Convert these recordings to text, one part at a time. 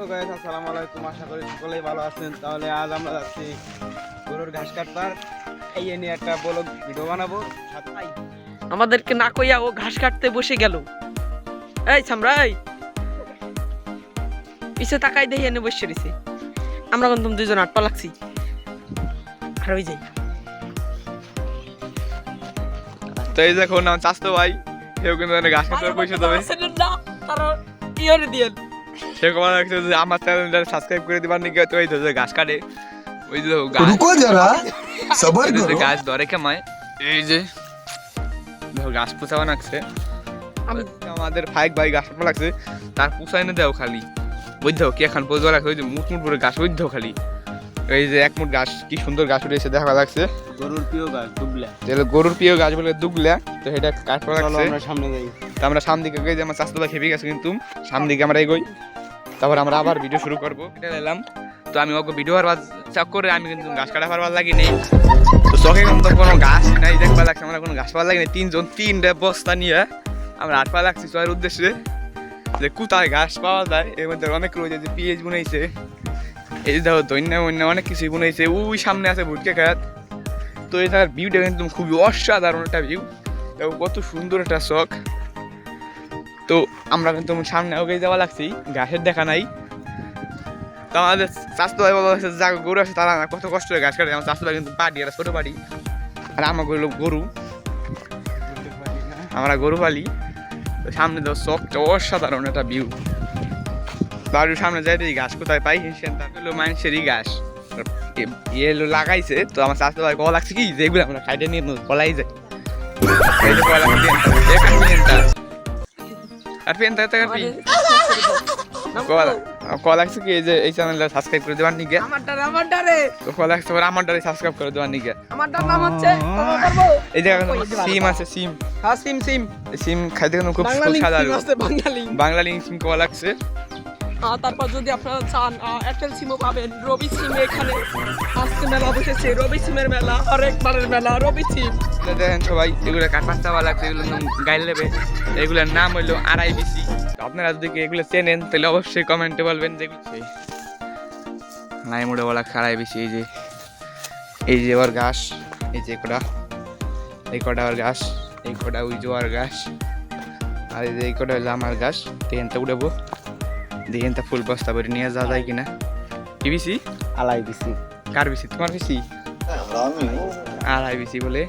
Hello guys আসসালামু আলাইকুম। আশা করি সকলেই ভালো আছেন। তাহলে আজ আমরা যাচ্ছি গরুর ঘাস কাটবার। এই নিয়ে একটা ব্লগ ভিডিও বানাবো। আমাদেরকে না কইয়া ও ঘাস কাটতে বসে গেল। এই সামরা এই। পিছে তাকাই দেখি এনে বসে রয়েছে আমরা কিন্তু দুজন আটপা লাগছি। আর ওই যাই তো এই দেখুন আমার চাস্তো ভাই কেউ কিন্তু ঘাস কাটার পয়সা দেবে ইয়ে দিয়েন সে যে আমার সাবস্ক্রাইব করে দিবার তো কাটে। ওই যে গাছ। গাছ ধরে কেমায় এই যে গাছ পোছাবা লাগছে। আমাদের ফাইক ভাই গাছ পোছা লাগছে। তার পোছাই না দেও খালি। বুঝতে কি এখন পোজবা লাগছে? ওই যে মুখ মুখ করে গাছ বুঝতে খালি। এই যে এক মুট গাছ কি সুন্দর গাছ উঠেছে দেখা লাগছে। গরুর প্রিয় গাছ দুবলা। তাহলে গরুর প্রিয় গাছ বলে দুগলা তো সেটা কাটপা লাগছে? আমরা সামনে যাই। তো আমরা সামনে দিকে গিয়ে যে আমার চাষতো ভাই খেপে গেছে কিন্তু সামনে দিকে আমরা এগোই। তারপর আমরা আবার ভিডিও শুরু করব। এটা এলাম। তো আমি ওকে ভিডিও হারবার চাক করে আমি কিন্তু গাছ কাটা পারবার লাগি নেই তো চোখে কিন্তু কোনো গাছ নাই দেখবার লাগছে আমরা কোনো গাছ পাওয়ার লাগি তিনজন তিনটা বস্তা নিয়ে আমরা হাট পা লাগছি চয়ের উদ্দেশ্যে। যে কোথায় ঘাস পাওয়া যায় এর মধ্যে অনেক রয়েছে যে পিএইচ বুনাইছে। এই দেখো, দৈন্য মন্য, অনেক কিছুই বুনাইছে ওই সামনে আছে ভুটকে খাত তো এটার ভিউটা কিন্তু খুবই অসাধারণ একটা ভিউ দেখো, কত সুন্দর একটা শখ। তো আমরা কিন্তু সামনে ওকে যাওয়া লাগছি, ঘাসের দেখা নাই। তো আমাদের স্বাস্থ্য ভাই বাবা যা গরু আছে, তারা না, কত কষ্ট করে ঘাস কাটে। আমার স্বাস্থ্য কিন্তু পাটি আর ছোটো পাটি আর আমার গরু গরু। আমরা গরু পালি। তো সামনে তো চকটা অসাধারণ একটা ভিউ বাড়ির সামনে যাই দেখি ঘাস কোথায় পাই সেটা হলো মানুষেরই ঘাস। ইয়ে হলো লাগাইছে তো আমার স্বাস্থ্য ভাই কলা লাগছে কি? যেগুলো আমরা খাইতে নিয়ে কলাই যায় এই যে আর কলা কি? এই যে এই চ্যানেলটা সাবস্ক্রাইব করে দেওয়ার নিগে। আমার ডারে আমার ডারে তো কল লাগছে পরে আমার দ্বারা সাবস্ক্রাইব করে দেওয়ার নিগে। আমার ডার নাম হচ্ছে এই জায়গায় সিম আছে সিম। হ্যাঁ সিম সিম। সিম খাইতে খুব বাংলা লিঙ্ক সুস্বাদু SIM Banglalink SIM call লাগছে। আহ, তারপর যদি আপনারা চান এয়ারটেল সিমও পাবেন। রবি সিম এখানে আজকে মেলা বসেছে। রবি সিমের মেলা, আরেকবারের মেলা রবি সিম দেখেন সবাই, এগুলো কাঠপাস্তা লাগছে এগুলো গাইল নেবে। এগুলোর নাম হইল আড়াই বিসি আপনারা যদি এগুলো চেনেন, তাহলে অবশ্যই কমেন্টে বলবেন যে নাই মোড়ে বলা আড়াই বিসি এই যে এই যে ওর ঘাস, এই যে কটা, এই কটা ওর ঘাস, এই কটা ওই জোয়ার ঘাস, আর এই যে এই কটা হইল আমার ঘাস দেখেনটা উঠাবো দেখেনটা ফুল বস্তা করে নিয়ে যাওয়া যায় কিনা? কি বিসি আলাই দিছি কার বিসি? তোমার বিসি? আড়াই বিসি বলে।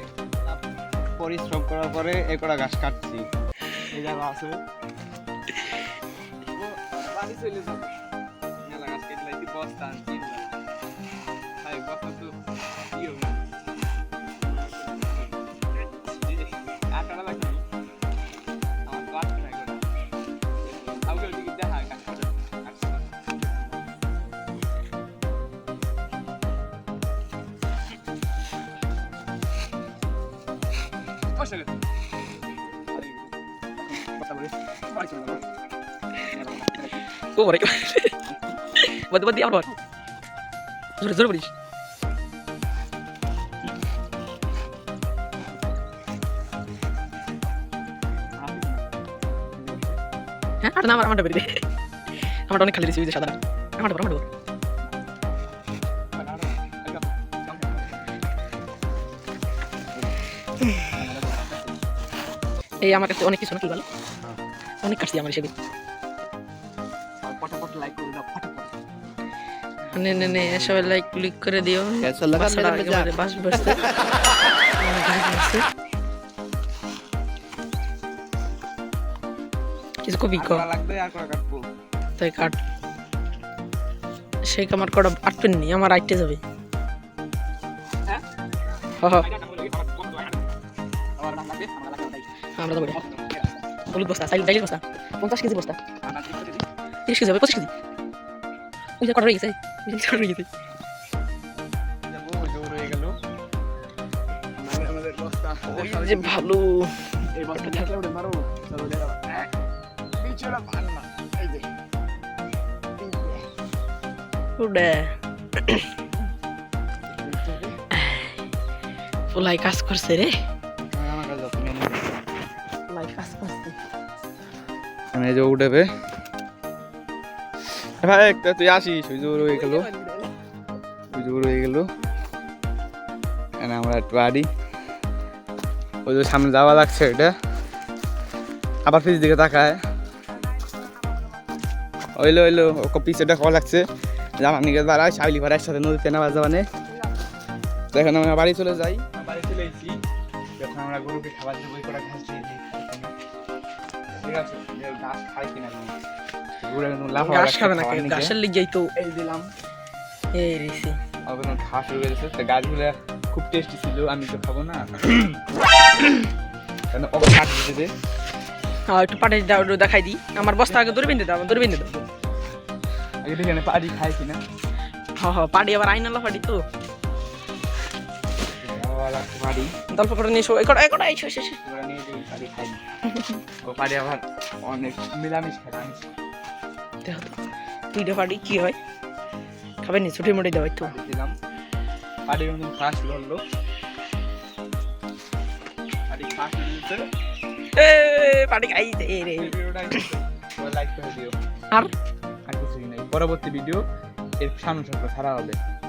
পরিশ্রম করার পরে এই কটা ঘাস কাটছি। এই জায়গা আছে। বাড়ি চলে যাব। মেলা ঘাস কেটে বস্তা আনছি, বস্তা তো বসে গেছে। ও বড় বদ বদ আমার জোরে জোরে বলিস। হ্যাঁ আর না, আমার আমারটা বেরিয়ে দে। আমারটা অনেক খালি যে সাদা আমারটা বড়, আমারটা এই আমার কাছে অনেক কিছু নাকি বলো? অনেক কাটছি আমার সেদিন। নে নে নে সবাই লাইক ক্লিক করে দিও। বাস বাড়ছে কিছু কবি তাই কাট। সেই কামার কটা আটপেন নি আমার আটটে যাবে। হ্যাঁ? আমরা যাব হলুদ বস্তা সাইল ডাইল বস্তা। পঞ্চাশ কেজি বস্তা। তিরিশ কেজি হবে পঁচিশ কেজি। ওই যে কটা রয়ে গেছে। ওই যে কটা রয়ে গেছে। যে ভালো। এই বস্তা থাকলে ওটা মারো চলো দেখা পিছনে পান না। এই যে। উড়ে পোলাই কাজ করছে রে। মানে যে উঠেবে। ভাই, একটা তুই আসিস, ওই জোর হয়ে গেল। ওই জোর হয়ে গেল। আমরা একটু আড়ি। ওই যে সামনে যাওয়া লাগছে এটা। আবার পিছ দিকে তাকায়। ওইলো ওইলো ও পিছটা খাওয়া লাগছে। জামা নিকে বাড়ায় শাইলি ভাড়ার সাথে নদীতে নেওয়া যাবানে দেখেন আমরা বাড়ি চলে যাই। বাড়ি চলে এসেছি। যখন আমরা গরুকে খাবার দিয়ে বই করে দিই ঠিক আছে ঘাস খাই কিনা গরু একদম লাফাও ঘাস খাবে না ঘাসের লিগেই তো এই দিলাম। এই রেসি ওখানে ঘাস হয়ে গেছে তো গাছগুলো খুব টেস্টি ছিল আমি তো খাব না। কেন ওকে কাট দিতে দে। হ্যাঁ একটু পাটে দাও দেখাই দিই। আমার বস্তা আগে দূরে বেঁধে দাও দূরে বেঁধে দাও। আগে দেখে নে পাড়ি খাই কিনা। হ্যাঁ হ্যাঁ পাড়ি আবার আইনালা পাড়ি তো। পাড়ি দল পকড়ে নিয়ে এসো। একটা একটা এসো এসো খাই। আবার অনেক মিলামিশ খায় আমিষ দেখো পাড়ি কি হয়? খাবে নি ছুটি মুটি দেওয়াই তো দিলাম। পাড়ির মতন ঘাস ধরলো। খাইছে এ রে। লাইক করে দিও। আর? আর কিছুই নাই। পরবর্তী ভিডিও এর সামনে সামনে ছাড়া হবে।